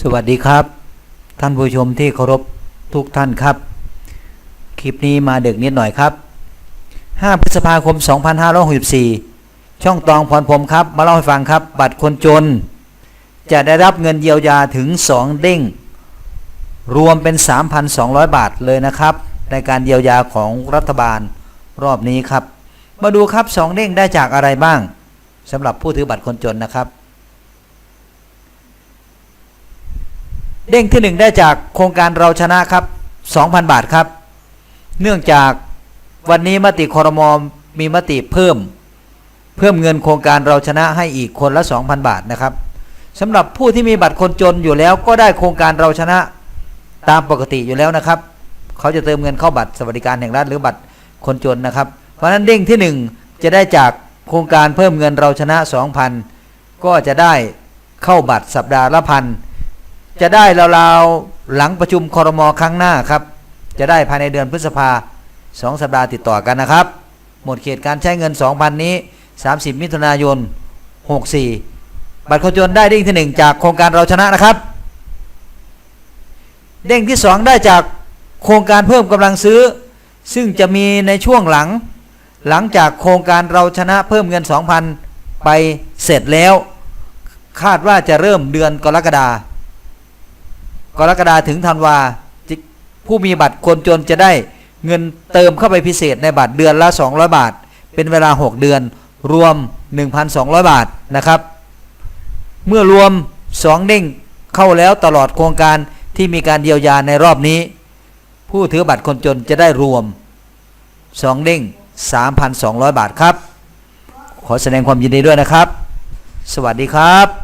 สวัสดีครับ ท่านผู้ชมที่เคารพทุกท่านครับ คลิปนี้มาเดึกนิดหน่อยครับ 5 พฤษภาคม 2564 ช่องตองพรพรมครับ มาเล่าให้ฟังครับ บัตรคนจน จะได้รับเงินเยียวยาถึง 2 เด้ง รวมเป็น 3,200 บาทเลยนะครับ ในการเยียวยาของรัฐบาลรอบนี้ครับ มาดูครับ 2 เด้งได้จากอะไรบ้างสำหรับผู้ถือบัตรคนจนนะครับ เด้งที่หนึ่งได้จากโครงการเราชนะครับ 2,000 บาทครับ เนื่องจากวันนี้มติคอรมอมีมติเพิ่ม เพิ่มเงินโครงการเราชนะให้อีกคนละ 2,000 บาทนะครับสำหรับผู้ที่มีบัตรคนจนอยู่แล้วก็ได้โครงการเราชนะตามปกติอยู่แล้วนะครับ เขาจะเติมเงินเข้าบัตรสวัสดิการแห่งรัฐหรือบัตรคนจนนะครับ เพราะนั้นเด้งที่หนึ่งจะได้จากโครงการเพิ่มเงินเราชนะ 2,000 ก็จะได้เข้าบัตรสัปดาห์ละพัน จะได้ราวๆหลังประชุมคอรมอครั้งหน้าครับ จะได้ภายในเดือนพฤษภาสองสัปดาห์ติดต่อกันนะครับ หมดเขตการใช้เงิน 2,000 นี้ 30 มิถุนายน 64 บัตรคนจนได้เด้งที่ 1 จากโครงการเราชนะนะครับ เด้งที่ 2 ได้จากโครงการเพิ่มกำลังซื้อ ซึ่งจะมีในช่วงหลัง หลังจากโครงการเราชนะเพิ่มเงิน 2,000 ไปเสร็จแล้ว คาดว่าจะเริ่มเดือนกรกฎาคม กรกฎาถึงธันวาผู้มีบัตรคนจนจะได้เงินเติมเข้าไปพิเศษในบัตรเดือนละ 200 บาท เป็นเวลา 6 เดือน รวม 1,200 บาทนะครับ เมื่อรวม 2 เด้งเข้าแล้วตลอดโครงการที่มีการเยียวยาในรอบนี้ ผู้ถือบัตรคนจนจะได้รวม 2 เด้ง 3,200 บาทครับ ขอแสดงความยินดีด้วยนะครับ สวัสดีครับ